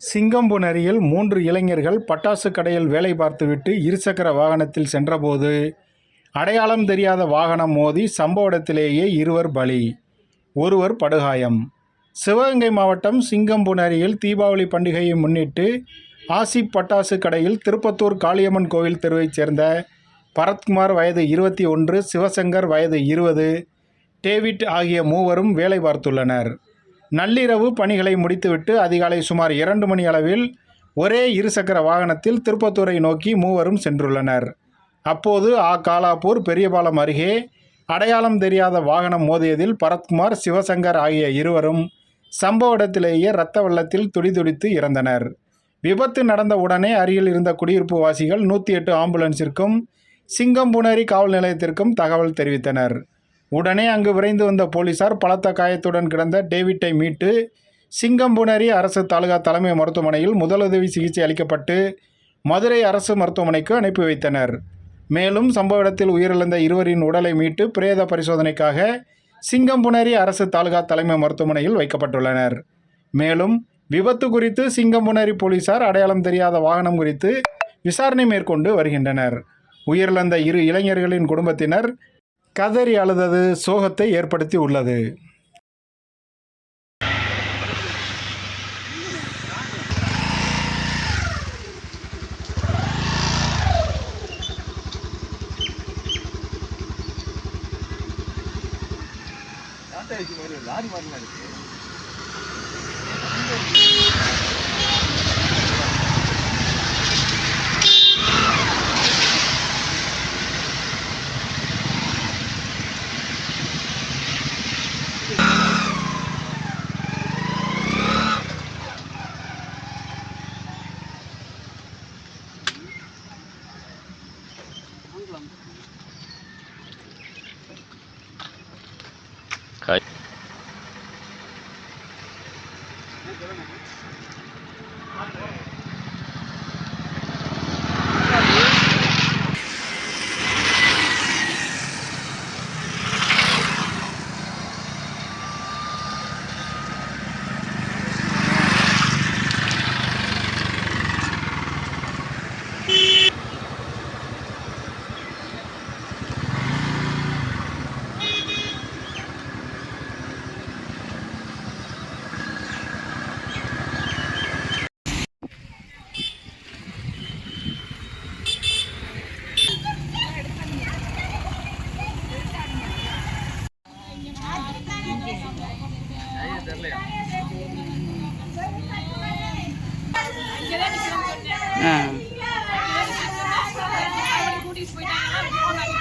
சிங்கம்புணரியில் மூன்று இளைஞர்கள் பட்டாசு கடையில் வேலை பார்த்துவிட்டு இருசக்கர வாகனத்தில் சென்றபோது அடையாளம் தெரியாத வாகனம் மோதி சம்பவ இடத்திலேயே இருவர் பலி ஒருவர் படுகாயம். சிவகங்கை மாவட்டம் சிங்கம்புணரியில் தீபாவளி பண்டிகையை முன்னிட்டு ஆசிப் பட்டாசு கடையில் திருப்பத்தூர் காளியம்மன் கோவில் தெருவைச் சேர்ந்த பரத்குமார் வயது இருபத்தி ஒன்று சிவசங்கர் வயது இருபது டேவிட் ஆகிய மூவரும் வேலை பார்த்துள்ளனர். நள்ளிரவு பணிகளை முடித்துவிட்டு அதிகாலை சுமார் இரண்டு மணி அளவில் ஒரே இருசக்கர வாகனத்தில் திருப்பத்தூரை நோக்கி மூவரும் சென்றுள்ளனர். அப்போது ஆ காலாப்பூர் பெரியபாலம் அருகே அடையாளம் தெரியாத வாகனம் மோதியதில் பரத்குமார் சிவசங்கர் ஆகிய இருவரும் சம்பவ இடத்திலேயே இரத்த வெள்ளத்தில் துடிதுடித்து இறந்தனர். விபத்து நடந்த உடனே அருகில் இருந்த குடியிருப்பு வாசிகள் நூற்றி எட்டு ஆம்புலன்ஸிற்கும் சிங்கம்புணரி காவல் நிலையத்திற்கும் தகவல் தெரிவித்தனர். உடனே அங்கு விரைந்து வந்த போலீசார் பலத்த காயத்துடன் கிடந்த டேவிட்டை மீட்டு சிங்கம்புணரி அரசு தாலுகா தலைமை மருத்துவமனையில் முதலுதவி சிகிச்சை அளிக்கப்பட்டு மதுரை அரசு மருத்துவமனைக்கு அனுப்பி வைத்தனர். மேலும் சம்பவ இடத்தில் உயிரிழந்த இருவரின் உடலை மீட்டு பிரேத பரிசோதனைக்காக சிங்கம்புணரி அரசு தாலுகா தலைமை மருத்துவமனையில் வைக்கப்பட்டுள்ளனர். மேலும் விபத்து குறித்து சிங்கம்புணரி போலீசார் அடையாளம் தெரியாத வாகனம் குறித்து விசாரணை மேற்கொண்டு வருகின்றனர். உயிரிழந்த இரு இளைஞர்களின் குடும்பத்தினர் கதறி அழுதது சோகத்தை ஏற்படுத்தி உள்ளது. லாரி வரலாம் இருக்கு Okay. ஆ கூட்டிட்டு போயிட்டாங்க